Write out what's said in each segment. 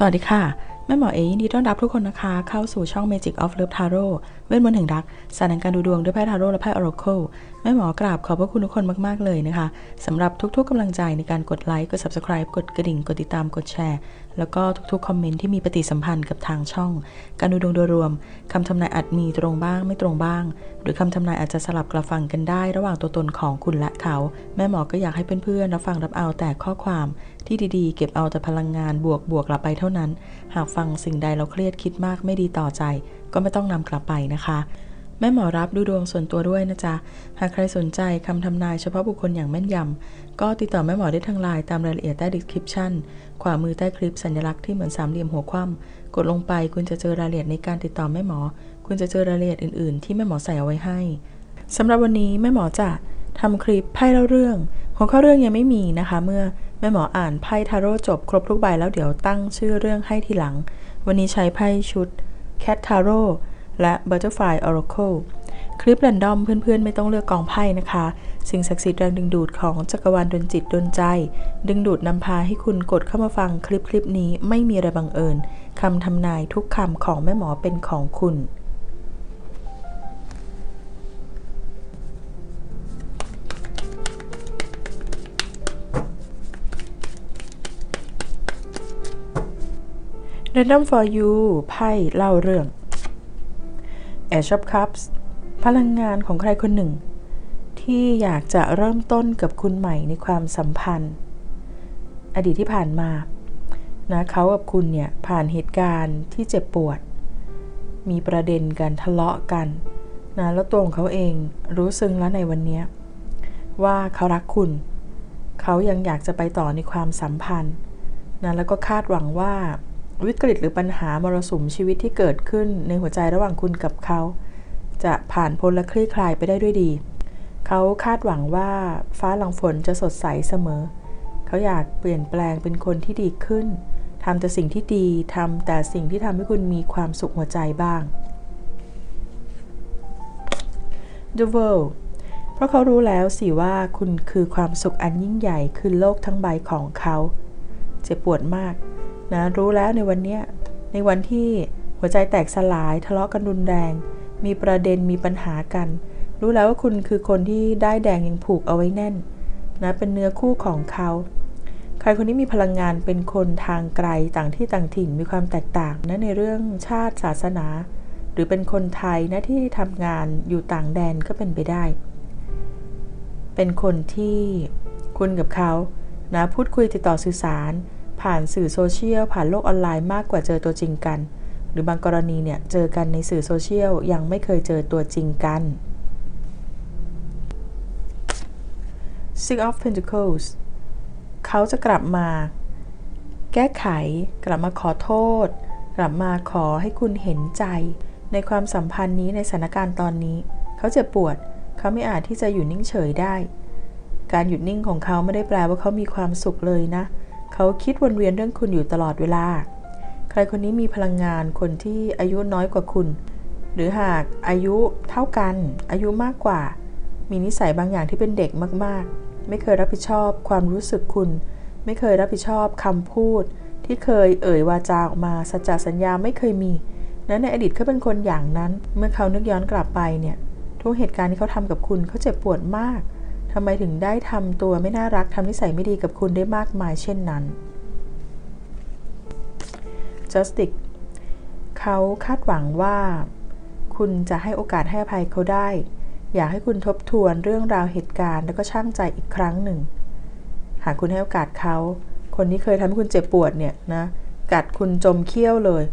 สวัสดีค่ะ แม่หมอเอยินดีต้อนรับทุกคนนะคะ เข้าสู่ช่อง Magic of Love Tarot เวทมนต์แห่งรักสารแห่งการดูดวงด้วยไพ่ทาโร่และไพ่ Oracle แม่หมอกราบขอบพระคุณทุกคนมาก ๆ เลยนะคะสำหรับทุกๆกำลังใจในการกดไลค์กด Subscribe กดกระดิ่ง กดติดตามกดแชร์ แล้วก็ทุกๆ คอมเมนต์ที่มีปฏิสัมพันธ์กับทางช่อง การดูดวงโดยรวมคำทำนายอาจมีตรงบ้างไม่ตรงบ้าง หรือคำทำนายอาจจะสลับกลับฟังกันได้ ระหว่างตัวตนของคุณและเขา แม่หมอก็อยากให้เพื่อนๆรับฟังรับเอาแต่ข้อความที่ดีๆ เก็บเอาแต่พลังงานบวกบวกกลับไปเท่านั้น หากฟังสิ่งใดเราเครียดคิดมากไม่ดีต่อใจ ก็ไม่ต้องนำกลับไปนะคะ แม่หมอรับดูดวงส่วนตัวด้วยนะจ๊ะ หากใครสนใจคำทำนายเฉพาะบุคคลอย่างแม่นยำ ก็ติดต่อแม่หมอได้ทางไลน์ตามรายละเอียดใต้ description ขวามือใต้คลิปสัญลักษณ์ที่เหมือนสามเหลี่ยมหัวคว่ำกดลงไปคุณจะเจอรายละเอียดในการติดต่อแม่หมอ คุณจะเจอรายละเอียดอื่นๆ ที่แม่หมอใส่เอาไว้ให้สำหรับวันนี้แม่หมอจะทำคลิปไพ่เล่าเรื่อง หัวข้อเรื่องยังไม่มีนะคะ เมื่อ แม่หมออ่านไพ่ทาโร่จบครบทุกใบแล้วเดี๋ยวตั้งชื่อเรื่องให้ทีหลัง วันนี้ใช้ไพ่ชุด Cat Tarot และ Butterfly Oracle คลิปแรนดอมเพื่อนๆ ไม่ต้องเลือกกองไพ่นะคะ สิ่งศักดิ์สิทธิ์แรงดึงดูดของจักรวาลดนจิตดนใจ ดึงดูดนำพาให้คุณกดเข้ามาฟังคลิปคลิปนี้ไม่มีอะไรบังเอิญคำทำนายทุกคำของแม่หมอเป็นของคุณ Random for you ไพ่เล่าเรื่อง Ace of Cups พลังงานของใครคนหนึ่ง ที่อยากจะเริ่มต้นกับคุณใหม่ในความสัมพันธ์ อดีตที่ผ่านมานะเขากับคุณเนี่ยผ่านเหตุการณ์ที่เจ็บปวด มีประเด็นกันทะเลาะกันนะแล้วตัวของเขาเองรู้ซึ้งแล้วในวันนี้ว่าเขารักคุณ เขายังอยากจะไปต่อในความสัมพันธ์นะแล้วก็คาดหวังว่า วิกฤตหรือปัญหามรสุมชีวิตที่เกิดขึ้นในหัวใจระหว่างคุณกับเขา จะผ่านพ้นและคลี่คลายไปได้ด้วยดี เขาคาดหวังว่าฟ้าหลังฝนจะสดใสเสมอ เขาอยากเปลี่ยนแปลงเป็นคนที่ดีขึ้นทำแต่สิ่งที่ดีทำแต่สิ่งที่ทำให้คุณมีความสุขหัวใจบ้าง The World เพราะเขารู้แล้วสิว่าคุณคือความสุขอันยิ่งใหญ่คือโลกทั้งใบของเขา เจ็บปวดมาก นะรู้แล้วในวันนี้ในวันที่หัวใจแตกสลายทะเลาะกันรุนแรง มีประเด็นมีปัญหากัน รู้แล้วว่าคุณคือคนที่ได้แดงยังผูกเอาไว้แน่นนะเป็นเนื้อคู่ของเขา ใครคนนี้มีพลังงานเป็นคนทางไกลต่างที่ต่างถิ่นมีความแตกต่างนะในเรื่องชาติศาสนา หรือเป็นคนไทยนะที่ทำงานอยู่ต่างแดนก็เป็นไปได้ เป็นคนที่คุณกับเขานะพูดคุยติดต่อสื่อสาร ผ่านสื่อโซเชียลผ่านโลกออนไลน์มากกว่าเจอตัวจริงกัน หรือบางกรณีเนี่ยเจอกันในสื่อโซเชียลยังไม่เคยเจอตัวจริงกัน Six of Pentacles เขาจะกลับมา แก้ไข กลับมาขอโทษ กลับมาขอให้คุณเห็นใจ ในความสัมพันธ์นี้ในสถานการณ์ตอนนี้ เขาเจ็บปวด เขาไม่อาจที่จะอยู่นิ่งเฉยได้ การหยุดนิ่งของเขาไม่ได้แปลว่าเขามีความสุขเลยนะเเขาคิดวนเวียนเรื่องคุณอยู่ตลอดเวลา ใครคนนี้มีพลังงานคนที่อายุน้อยกว่าคุณ หรือหากอายุเท่ากัน อายุมากกว่า มีนิสัยบางอย่างที่เป็นเด็กมากๆ ไม่เคยรับผิดชอบความรู้สึกคุณ ไม่เคยรับผิดชอบคำพูด ที่เคยเอ่ยวาจาออกมาสัจจสัญญาไม่เคยมีนั้นในอดีตเขาเป็นคนอย่างนั้น เมื่อเขานึกย้อนกลับไปเนี่ย ทุกเหตุการณ์ที่เขาทำกับคุณเขาเจ็บปวดมากำไมถึงได้ทำตัวไม่น่ารักทำนิสัยไม่ดีกับคุณได้มากมายเช่นนั้น Justic เขาคาดหวังว่า คุณจะให้โอกาสให้อภัยเขาได้ อยากให้คุณทบทวนเรื่องราวเหตุการณ์ แล้วก็ช่างใจอีกครั้งหนึ่ง หากคุณให้โอกาสเขา คนที่เคยทำให้คุณเจ็บปวดเนี่ยนะ กัดคุณจมเขี้ยวเลย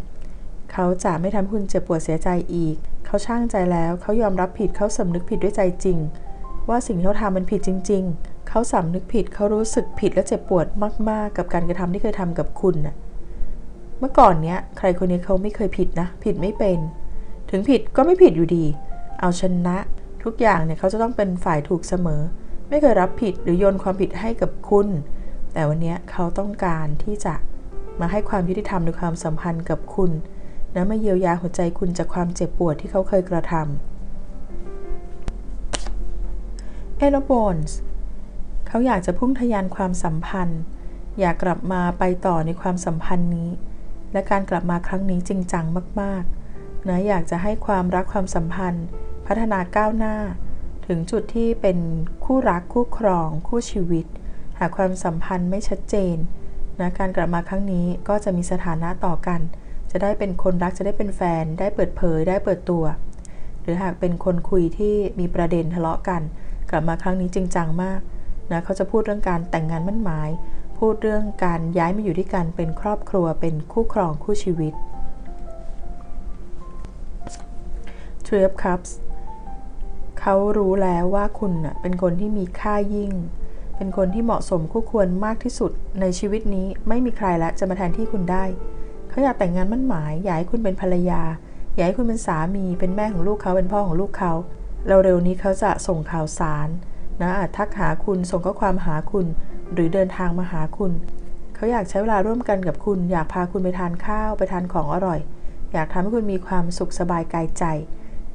เขาจะไม่ทำให้คุณเจ็บปวดเสียใจอีก เขาช่างใจแล้ว เขายอมรับผิด เขาสำนึกผิดด้วยใจจริง ว่าสิ่งที่เขาทำมันผิดจริง ๆ เขาสำนึกผิดเขารู้สึกผิดและเจ็บปวดมาก ๆ กับการกระทำที่เคยทำกับคุณน่ะเมื่อก่อนเนี้ยใครคนนี้เขาไม่เคยผิดนะ ผิดไม่เป็น ถึงผิดก็ไม่ผิดอยู่ดี เอาชนะ ทุกอย่างเนี่ยเขาจะต้องเป็นฝ่ายถูกเสมอ ไม่เคยรับผิดหรือโยนความผิดให้กับคุณ แต่วันนี้เขาต้องการที่จะมาให้ความยุติธรรมในความสัมพันธ์กับคุณ และมาเยียวยาหัวใจคุณจากความเจ็บปวดที่เขาเคยกระทำ เอโลโบนส์เขาอยากจะพุ่งทยานความสัมพันธ์ อยากกลับมาไปต่อในความสัมพันธ์นี้ และการกลับมาครั้งนี้จริงจังมากๆนะอยากจะให้ความรักความสัมพันธ์ พัฒนาก้าวหน้า ถึงจุดที่เป็นคู่รักคู่ครอง คู่ชีวิต หากความสัมพันธ์ไม่ชัดเจนนะการกลับมาครั้งนี้ก็จะมีสถานะต่อกัน จะได้เป็นคนรักจะได้เป็นแฟน ได้เปิดเผยได้เปิดตัว หรือหากเป็นคนคุยที่มีประเด็นทะเลาะกัน กลับมาครั้งนี้จริงจังมากนะเขาจะพูดเรื่องการแต่งงานมั่นหมาย พูดเรื่องการย้ายมาอยู่ด้วยกันเป็นครอบครัวเป็นคู่ครองคู่ชีวิต Three of Cups เขารู้แล้วว่าคุณเป็นคนที่มีค่ายิ่ง เป็นคนที่เหมาะสมคู่ควรมากที่สุดในชีวิตนี้ไม่มีใครละจะมาแทนที่คุณได้ เขาอยากแต่งงานมั่นหมาย อยากให้คุณเป็นภรรยา อยากให้คุณเป็นสามี เป็นแม่ของลูกเขา เป็นพ่อของลูกเขา เร็วๆนี้เขาจะส่งข่าวสารนะอาจทักหาคุณส่งข้อความหาคุณ หรือเดินทางมาหาคุณ เขาอยากใช้เวลาร่วมกันกับคุณ อยากพาคุณไปทานข้าวไปทานของอร่อย อยากทำให้คุณมีความสุขสบายกายใจ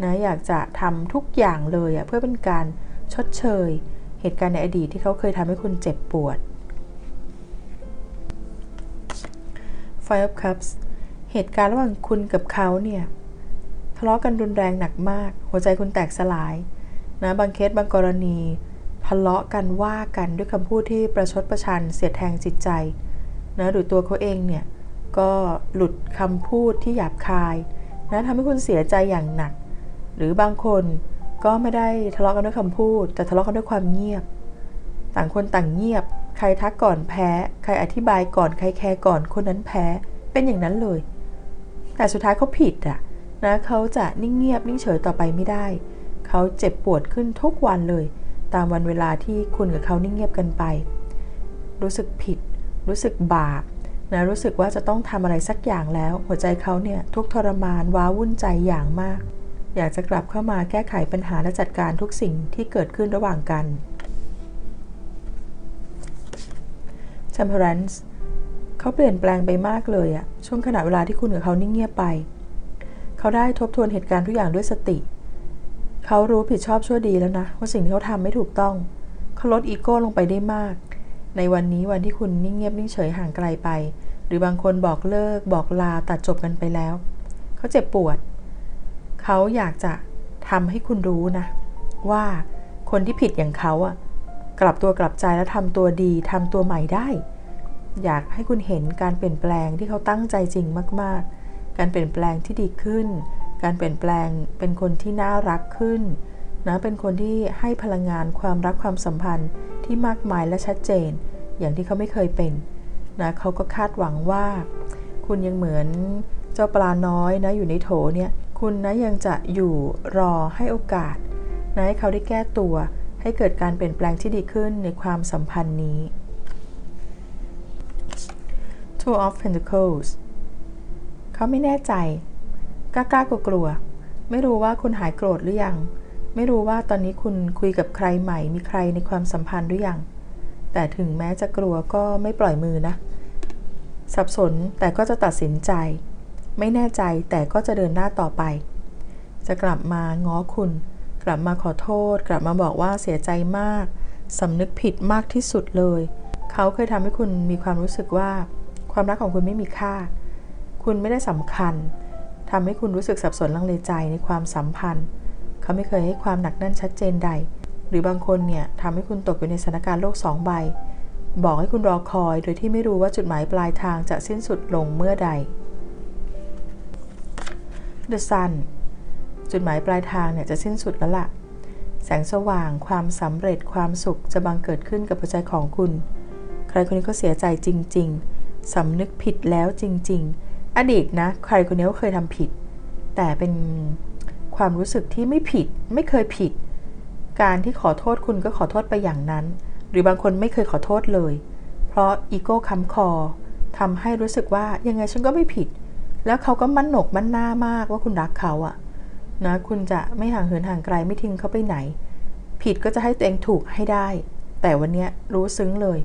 นะอยากจะทำทุกอย่างเลยเพื่อเป็นการชดเชย เหตุการณ์ในอดีตที่เขาเคยทำให้คุณเจ็บปวด Five of Cups เหตุการณ์ระหว่างคุณกับเขาเนี่ย ทะเลาะกันรุนแรงหนักมาก หัวใจคุณแตกสลายนะบางเคสบางกรณี ทะเลาะกันว่ากันด้วยคำพูดที่ประชดประชันเสียดแทงจิตใจนะหรือตัวเขาเองเนี่ยก็หลุดคำพูดที่หยาบคายนะทำให้คุณเสียใจอย่างหนัก หรือบางคนก็ไม่ได้ทะเลาะกันด้วยคำพูด แต่ทะเลาะกันด้วยความเงียบ ต่างคนต่างเงียบ ใครทักก่อนแพ้ ใครอธิบายก่อนใครแคร์ก่อนคนนั้นแพ้เป็นอย่างนั้นเลย แต่สุดท้ายเขาผิดอะ นะเขาจะนิ่งเงียบนิ่งเฉยต่อไปไม่ได้ เขาเจ็บปวดขึ้นทุกวันเลย ตามวันเวลาที่คุณกับเขานิ่งเงียบกันไป รู้สึกผิด รู้สึกบาปนะรู้สึกว่าจะต้องทำอะไรสักอย่างแล้ว หัวใจเขาเนี่ยทุกทรมานว้าวุ่นใจอย่างมาก อยากจะกลับเข้ามาแก้ไขปัญหาและจัดการทุกสิ่งที่เกิดขึ้นระหว่างกัน Temperance เขาเปลี่ยนแปลงไปมากเลยอะช่วงขณะเวลาที่คุณกับเขานิ่งเงียบไป เขาได้ทบทวนเหตุการณ์ทุกอย่างด้วยสติ เขารู้ผิดชอบชั่วดีแล้วนะ ว่าสิ่งที่เขาทำไม่ถูกต้อง เขาลดอีโก้ลงไปได้มาก ในวันนี้วันที่คุณนิ่งเงียบนิ่งเฉยห่างไกลไป หรือบางคนบอกเลิก บอกลาตัดจบกันไปแล้ว เขาเจ็บปวด เขาอยากจะทำให้คุณรู้นะ ว่าคนที่ผิดอย่างเขาอะกลับตัวกลับใจแล้วทำตัวดีทำตัวใหม่ได้ อยากให้คุณเห็นการเปลี่ยนแปลงที่เขาตั้งใจจริงมาก ๆ การเปลี่ยนแปลงที่ดีขึ้น การเปลี่ยนแปลงเป็นคนที่น่ารักขึ้นนะเป็นคนที่ให้พลังงานความรักความสัมพันธ์ที่มากมายและชัดเจน อย่างที่เขาไม่เคยเป็นนะเขาก็คาดหวังว่า คุณยังเหมือนเจ้าปลาน้อยนะอยู่ในโถเนี่ยคุณนะยังจะอยู่รอให้โอกาสนะให้เขาได้แก้ตัวให้เกิดการเปลี่ยนแปลงที่ดีขึ้นในความสัมพันธ์นี้ Two of Pentacles เขาไม่แน่ใจกล้ากล้ากลัวกลัว ไม่รู้ว่าคุณหายโกรธหรือยัง ไม่รู้ว่าตอนนี้คุณคุยกับใครใหม่ มีใครในความสัมพันธ์หรือยัง แต่ถึงแม้จะกลัวก็ไม่ปล่อยมือนะ สับสนแต่ก็จะตัดสินใจ ไม่แน่ใจแต่ก็จะเดินหน้าต่อไป จะกลับมาง้อคุณ กลับมาขอโทษ กลับมาบอกว่าเสียใจมากสำนึกผิดมากที่สุดเลย เขาเคยทำให้คุณมีความรู้สึกว่า ความรักของคุณไม่มีค่า คุณไม่ได้สำคัญทำให้คุณรู้สึกสับสนลังเลใจในความสัมพันธ์ เขาไม่เคยให้ความหนักแน่นชัดเจนใด หรือบางคนเนี่ยทำให้คุณตกอยู่ในสถานการณ์โลกสองใบ บอกให้คุณรอคอย โดยที่ไม่รู้ว่าจุดหมายปลายทางจะสิ้นสุดลงเมื่อใด The Sun จุดหมายปลายทางเนี่ยจะสิ้นสุดแล้วละ่ะ แสงสว่าง ความสำเร็จ ความสุขจะบังเกิดขึ้นกับหัวใจของคุณ ใครคนนี้ก็เสียใจจริง ๆสำนึกผิดแล้วจริง ๆ อดีตนะ ใครคนนี้ก็เคยทำผิด แต่เป็นความรู้สึกที่ไม่ผิดไม่เคยผิด การที่ขอโทษคุณก็ขอโทษไปอย่างนั้น หรือบางคนไม่เคยขอโทษเลย เพราะอีโก้ค้ำคอทำให้รู้สึกว่ายังไงฉันก็ไม่ผิด แล้วเขาก็มั่นหนกมั่นหน้ามากว่าคุณรักเขาอะนะคุณจะไม่ห่างเหินห่างไกลไม่ทิ้งเขาไปไหน ผิดก็จะให้ตัวเองถูกให้ได้ แต่วันนี้รู้ซึ้งเลย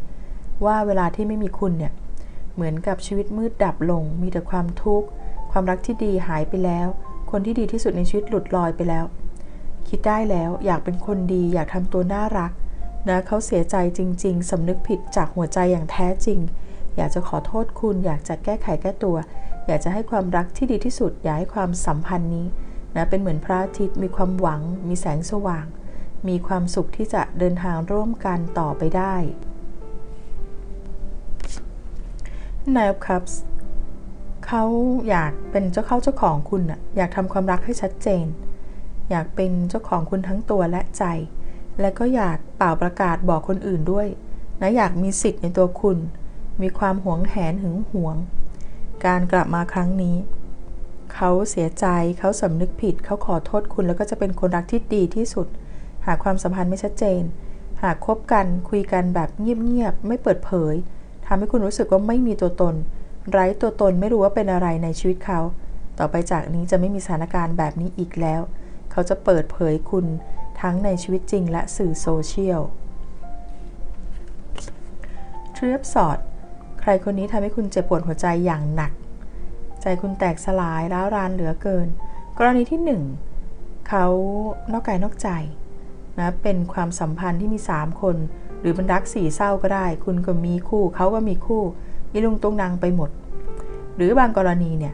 ว่าเวลาที่ไม่มีคุณเนี่ย เหมือนกับชีวิตมืดดับลง มีแต่ความทุกข์ ความรักที่ดีหายไปแล้ว คนที่ดีที่สุดในชีวิตหลุดลอยไปแล้ว คิดได้แล้วอยากเป็นคนดีอยากทำตัวน่ารักนะเขาเสียใจจริง ๆสำนึกผิดจากหัวใจอย่างแท้จริง อยากจะขอโทษคุณ อยากจะแก้ไขแก้ตัว อยากจะให้ความรักที่ดีที่สุด อยากให้ความสัมพันธ์นี้นะเป็นเหมือนพระอาทิตย์มีความหวัง มีแสงสว่าง มีความสุขที่จะเดินทางร่วมกันต่อไปได้ Nine of Cups เขาอยากเป็นเจ้าเข้าเจ้าของคุณอะอยากทำความรักให้ชัดเจน อยากเป็นเจ้าของคุณทั้งตัวและใจ และก็อยากเป่าประกาศบอกคนอื่นด้วยนะอยากมีสิทธิ์ในตัวคุณ มีความหวงแหนหึงหวง การกลับมาครั้งนี้ เขาเสียใจเขาสำนึกผิด เขาขอโทษคุณแล้วก็จะเป็นคนรักที่ดีที่สุด หากความสัมพันธ์ไม่ชัดเจน หากคบกันคุยกันแบบเงียบๆไม่เปิดเผย ทำให้คุณรู้สึกว่าไม่มีตัวตน ไร้ตัวตนไม่รู้ว่าเป็นอะไรในชีวิตเขา ต่อไปจากนี้จะไม่มีสถานการณ์แบบนี้อีกแล้ว เขาจะเปิดเผยคุณทั้งในชีวิตจริงและสื่อโซเชียลทรีปสอดใครคนนี้ทำให้คุณเจ็บปวดหัวใจอย่างหนัก ใจคุณแตกสลายร้วรานเหลือเกิน กรณีที่หนึ่งเขานอกกายนอกใจนะเป็นความสัมพันธ์ที่มี 3 คน รือเป็นรักสี่เศร้าก็ได้ คุณก็มีคู่เขาก็มีคู่มีลุงตรงนางไปหมด หรือบางกรณีเนี่ย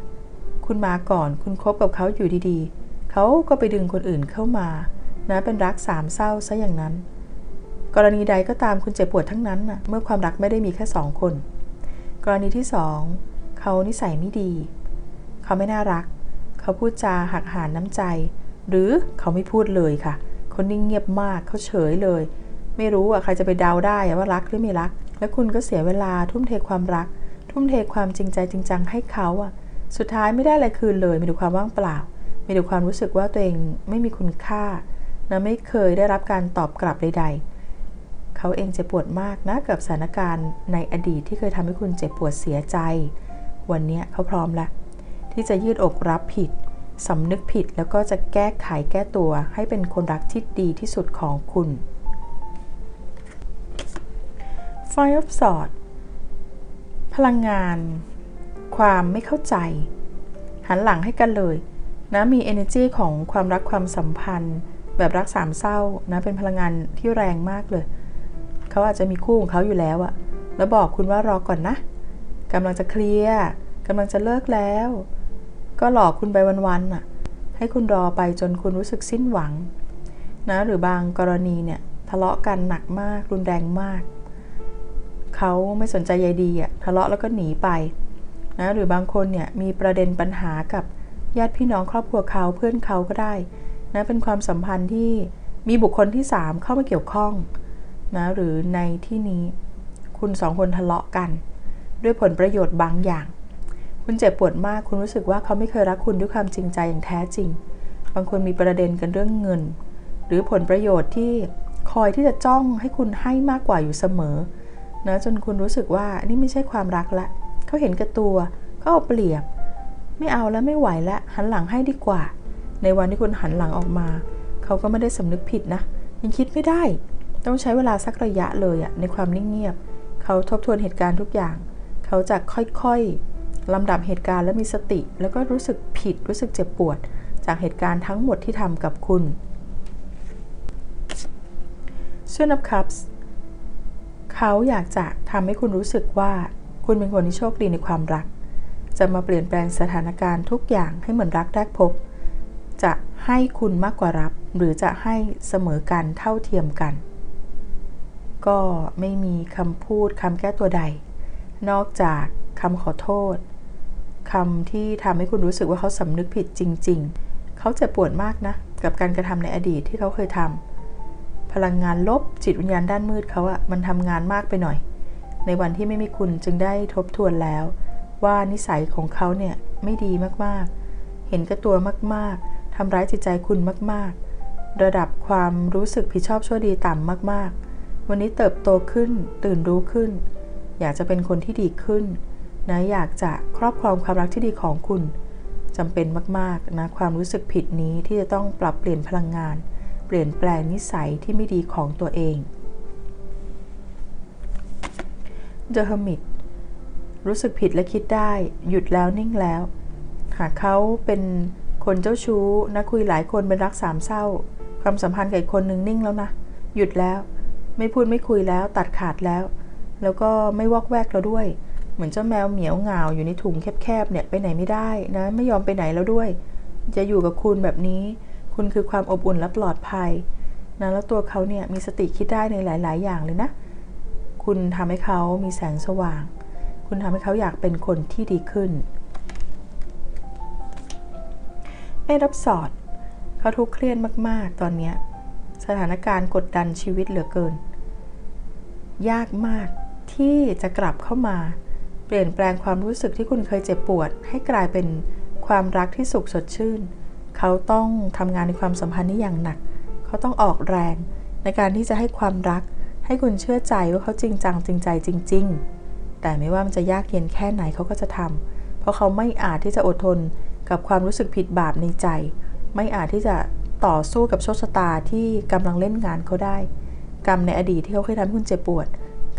คุณมาก่อนคุณคบกับเขาอยู่ดีๆเขาก็ไปดึงคนอื่นเข้ามานะเป็นรักสามเศร้าซะอย่างนั้น กรณีใดก็ตามคุณเจ็บปวดทั้งนั้นนะเมื่อความรักไม่ได้มีแค่สองคน กรณีที่สองเขานิสัยไม่ดี เขาไม่น่ารัก เขาพูดจาหักหานน้ำใจ หรือเขาไม่พูดเลยค่ะเขานิ่งเงียบมากเขาเฉยเลย ไม่รู้อะใครจะไปเดาได้ว่ารักหรือไม่รัก แล้วคุณก็เสียเวลาทุ่มเทความรัก ทุ่มเทความจริงใจจริงจังให้เขาอะ สุดท้ายไม่ได้อะไรคืนเลยมีแต่ความว่างเปล่า มีแต่ความรู้สึกว่าตัวเองไม่มีคุณค่านะไม่เคยได้รับการตอบกลับใด ๆ เขาเองเจ็บปวดมากนะกับสถานการณ์ในอดีตที่เคยทำให้คุณเจ็บปวดเสียใจ วันนี้เขาพร้อมแล้วที่จะยืดอกรับผิดสำนึกผิดแล้วก็จะแก้ไขแก้ตัวให้เป็นคนรักที่ดีที่สุดของคุณ Five of Swords พลังงาน ความไม่เข้าใจ หันหลังให้กันเลยนะมี energy ของความรักความสัมพันธ์ แบบรักสามเศร้านะเป็นพลังงานที่แรงมากเลย เขาอาจจะมีคู่ของเขาอยู่แล้วอะแล้วบอกคุณว่ารอก่อนนะกำลังจะเคลียร์กำลังจะเลิกแล้ว ก็หลอกคุณไปวันๆน่ะให้คุณรอไปจนคุณรู้สึกสิ้นหวัง นะหรือบางกรณีเนี่ยทะเลาะกันหนักมากรุนแรงมาก เขาไม่สนใจใยดีอะทะเลาะแล้วก็หนีไปนะหรือบางคนเนี่ยมีประเด็นปัญหากับญาติพี่น้องครอบครัวเขาเพื่อนเขาก็ได้นะเป็นความสัมพันธ์ที่มีบุคคลที่ 3 เข้ามาเกี่ยวข้องนะหรือในที่นี้คุณสองคนทะเลาะกัน ด้วยผลประโยชน์บางอย่าง คุณเจ็บปวดมากคุณรู้สึกว่าเขาไม่เคยรักคุณด้วยความจริงใจอย่างแท้จริง บางคนมีประเด็นกันเรื่องเงิน หรือผลประโยชน์ที่คอยที่จะจ้องให้คุณให้มากกว่าอยู่เสมอ นะจนคุณรู้สึกว่านี่ไม่ใช่ความรักละเขาเห็นกับตัวเขาเอาเปรียบ ไม่เอาแล้วไม่ไหวแล้วหันหลังให้ดีกว่า ในวันที่คุณหันหลังออกมา เขาก็ไม่ได้สำนึกผิดนะยังคิดไม่ได้ ต้องใช้เวลาสักระยะเลยอะในความนิ่งเงียบ เขาทบทวนเหตุการณ์ทุกอย่าง เขาจะค่อยๆลำดับเหตุการณ์และมีสติ แล้วก็รู้สึกผิดรู้สึกเจ็บปวด จากเหตุการณ์ทั้งหมดที่ทำกับคุณ s o o n of Cups เขาอยากจะทำให้คุณรู้สึกว่าคุณเป็นคนที่โชคดีในความรัก จะมาเปลี่ยนแปลงสถานการณ์ทุกอย่างให้เหมือนรักแรกพบ จะให้คุณมากกว่ารับ หรือจะให้เสมอกันเท่าเทียมกัน ก็ไม่มีคำพูดคำแก้ตัวใด นอกจากคำขอโทษคำที่ทำให้คุณรู้สึกว่าเขาสำนึกผิดจริง ๆ เขาเจ็บปวดมากนะ กับการกระทำในอดีตที่เขาเคยทำ พลังงานลบจิตวิญญาณด้านมืดเขาอะมันทำงานมากไปหน่อย ในวันที่ไม่มีคุณจึงได้ทบทวนแล้ว ว่านิสัยของเขาเนี่ยไม่ดีมากๆ เห็นกับตัวมากๆทำร้ายจิตใจคุณมากๆ ระดับความรู้สึกผิดชอบชั่วดีต่ำมากๆ วันนี้เติบโตขึ้นตื่นรู้ขึ้น อยากจะเป็นคนที่ดีขึ้นนะอยากจะครอบครองความรักที่ดีของคุณจำเป็นมากๆนะความรู้สึกผิดนี้ที่จะต้องปรับเปลี่ยนพลังงาน ปลี่ยนแปลงนิสัยที่ไม่ดีของตัวเอง The Hermit รู้สึกผิดและคิดได้ หยุดแล้วนิ่งแล้ว หากเขาเป็นคนเจ้าชู้นะคุยหลายคนเป็นรักสามเศร้า ความสัมพันธ์กับอีกคนหนึ่งนิ่งแล้วนะ หยุดแล้ว ไม่พูดไม่คุยแล้วตัดขาดแล้ว แล้วก็ไม่วอกแวกเราด้วย เหมือนเจ้าแมวเหมียวเหงาอยู่ในถุงแคบๆเนี่ยไปไหนไม่ได้นะ ไม่ยอมไปไหนแล้วด้วย จะอยู่กับคุณแบบนี้ คุณคือความอบอุ่นและปลอดภัยนะแล้วตัวเขาเนี่ยมีสติคิดได้ในหลาย ๆ อย่างเลยนะ คุณทำให้เขามีแสงสว่าง คุณทำให้เขาอยากเป็นคนที่ดีขึ้นไอ้รับสอด เขาทุกข์เครียดมาก ๆ ตอนนี้สถานการณ์กดดันชีวิตเหลือเกิน ยากมากที่จะกลับเข้ามา เปลี่ยนแปลงความรู้สึกที่คุณเคยเจ็บปวด ให้กลายเป็นความรักที่สุขสดชื่น เขาต้องทำงานในความสัมพันธ์นี้อย่างหนัก เขาต้องออกแรงในการที่จะให้ความรัก ให้คุณเชื่อใจว่าเขาจริงจังจริงใจจริง ๆ แต่ไม่ว่ามันจะยากเย็นแค่ไหนเขาก็จะทำเพราะเขาไม่อาจที่จะอดทนกับความรู้สึกผิดบาปในใจ ไม่อาจที่จะต่อสู้กับโชคชะตาที่กำลังเล่นงานเขาได้ กรรมในอดีตที่เขาเคยทำให้คุณเจ็บปวด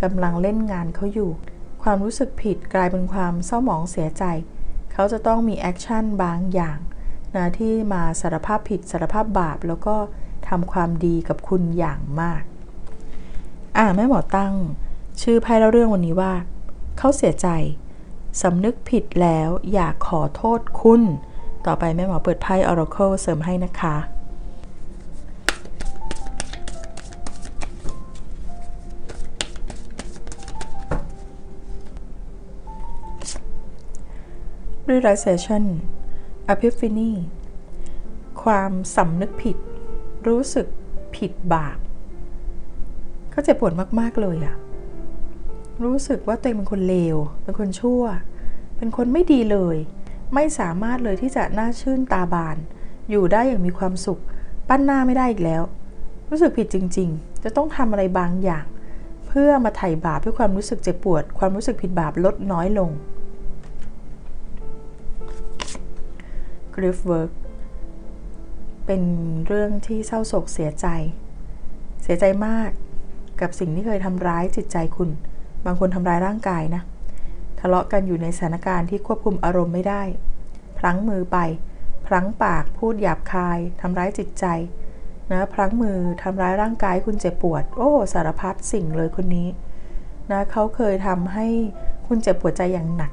กำลังเล่นงานเขาอยู่ ความรู้สึกผิดกลายเป็นความเศร้าหมองเสียใจ เขาจะต้องมีแอคชั่นบางอย่าง นะที่มาสารภาพผิดสารภาพบาป แล้วก็ทำความดีกับคุณอย่างมาก อ่าแม่หมอตั้ง ชื่อไพ่เล่าเรื่องวันนี้ว่า เขาเสียใจสำนึกผิดแล้วอยากขอโทษคุณ ต่อไปแม่หมอเปิดไพ่ Oracle เสริมให้นะคะรี a l i z a t i o n Epiphany ความสำนึกผิด รู้สึกผิดบาป ก็เจ็บปวดมาก ๆ เลยอะรู้สึกว่าตัวเองเป็นคนเลว เป็นคนชั่ว เป็นคนไม่ดีเลย ไม่สามารถเลยที่จะน่าชื่นตาบาน อยู่ได้อย่างมีความสุข ปั้นหน้าไม่ได้อีกแล้ว รู้สึกผิดจริง ๆ จะต้องทำอะไรบางอย่าง เพื่อมาไถ่บาปเพื่อความรู้สึกเจ็บปวด ความรู้สึกผิดบาปลดน้อยลง grief work เป็นเรื่องที่เศร้าโศกเสียใจ เสียใจมากกับสิ่งที่เคยทำร้ายจิตใจคุณ บางคนทำร้ายร่างกายนะ ทะเลาะกันอยู่ในสถานการณ์ที่ควบคุมอารมณ์ไม่ได้ พลั้งมือไป พลั้งปากพูดหยาบคายทำร้ายจิตใจนะพลั้งมือทำร้ายร่างกายคุณเจ็บปวด โอ้ สารพัดสิ่งเลยคนนี้นะเขาเคยทำให้คุณเจ็บปวดใจอย่างหนัก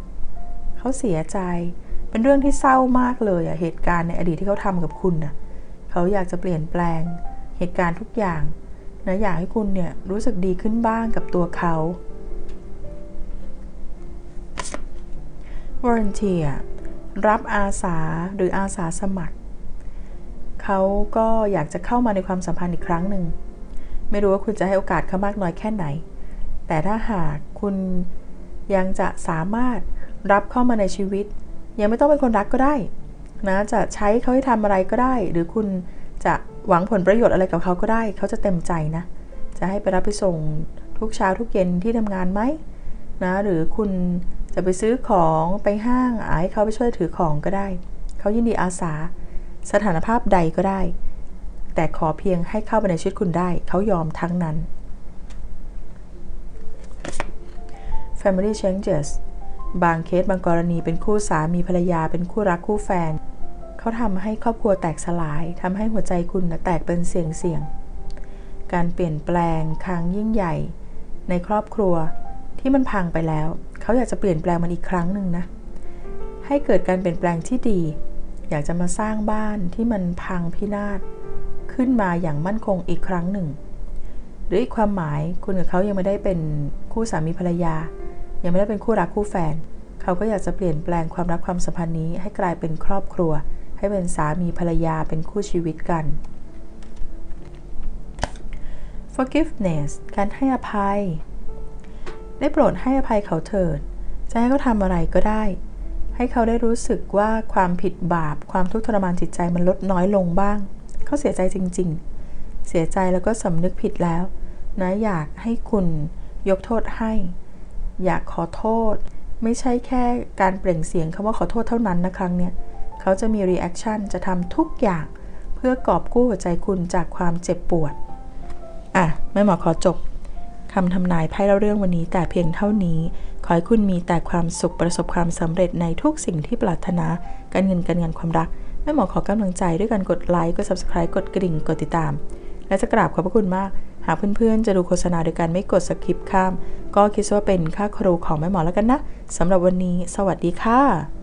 เขาเสียใจ เป็นเรื่องที่เศร้ามากเลยอะเหตุการณ์ในอดีตที่เขาทำกับคุณน่ะเขาอยากจะเปลี่ยนแปลงเหตุการณ์ทุกอย่างนะอยากให้คุณเนี่ยรู้สึกดีขึ้นบ้างกับตัวเขา volunteer รับอาสาหรืออาสาสมัคร เขาก็อยากจะเข้ามาในความสัมพันธ์อีกครั้งหนึ่ง ไม่รู้ว่าคุณจะให้โอกาสเขามากน้อยแค่ไหน แต่ถ้าหากคุณยังจะสามารถรับเข้ามาในชีวิต ยังไม่ต้องเป็นคนรักก็ได้นะจะใช้เขาให้ทำอะไรก็ได้ หรือคุณจะหวังผลประโยชน์อะไรกับเขาก็ได้ เขาจะเต็มใจนะ จะให้ไปรับไปส่งทุกเช้าทุกเย็นที่ทำงานไหมนะหรือคุณจะไปซื้อของไปห้างอาให้เขาไปช่วยถือของก็ได้ เขายินดีอาสาสถานภาพใดก็ได้ แต่ขอเพียงให้เข้าไปในชีวิตคุณได้ เขายอมทั้งนั้น Family changes บางเคสบางกรณีเป็นคู่สามีภรรยาเป็นคู่รักคู่แฟน เขาทำให้ครอบครัวแตกสลาย ทำให้หัวใจคุณแตกเป็นเสียงเสียง การเปลี่ยนแปลงครั้งยิ่งใหญ่ ในครอบครัวที่มันพังไปแล้ว เขาอยากจะเปลี่ยนแปลงมันอีกครั้งหนึ่งนะ ให้เกิดการเปลี่ยนแปลงที่ดี อยากจะมาสร้างบ้านที่มันพังพินาศขึ้นมาอย่างมั่นคงอีกครั้งหนึ่ง หรืออีกความหมายคุณกับเขายังไม่ได้เป็นคู่สามีภรรยา ยังไม่ได้เป็นคู่รักคู่แฟน เขาก็อยากจะเปลี่ยนแปลงความรักความสัมพันธ์นี้ให้กลายเป็นครอบครัว ให้เป็นสามีภรรยาเป็นคู่ชีวิตกัน forgiveness การให้อภัย ได้โปรดให้อภัยเขาเถิด จะให้เขาทำอะไรก็ได้ ให้เขาได้รู้สึกว่าความผิดบาป ความทุกข์ทรมานจิตใจมันลดน้อยลงบ้าง เขาเสียใจจริง ๆ เสียใจแล้วก็สำนึกผิดแล้ว นะอยากให้คุณยกโทษให้ อยากขอโทษ ไม่ใช่แค่การเปล่งเสียงคำว่าขอโทษเท่านั้นนะครั้งเนี่ยเขาจะมีรีแอคชั่นจะทำทุกอย่างเพื่อกอบกู้หัวใจคุณจากความเจ็บปวด อะ แม่หมอขอจบคำทำนายไพ่เล่าเรื่องวันนี้แต่เพียงเท่านี้ ขอให้คุณมีแต่ความสุขประสบความสำเร็จในทุกสิ่งที่ปรารถนา การเงินการงานความรัก แม่หมอขอกำลังใจด้วยการกดไลค์ กด subscribe กดกริ่ง กดติดตาม และจะกราบขอบพระคุณมากากเพื่อนๆ จะดูโฆษณาโดยการไม่กดสคริปข้าม ก็คิดว่าเป็นค่าครูของแม่หมอแล้วกันนะสำหรับวันนี้ สวัสดีค่ะ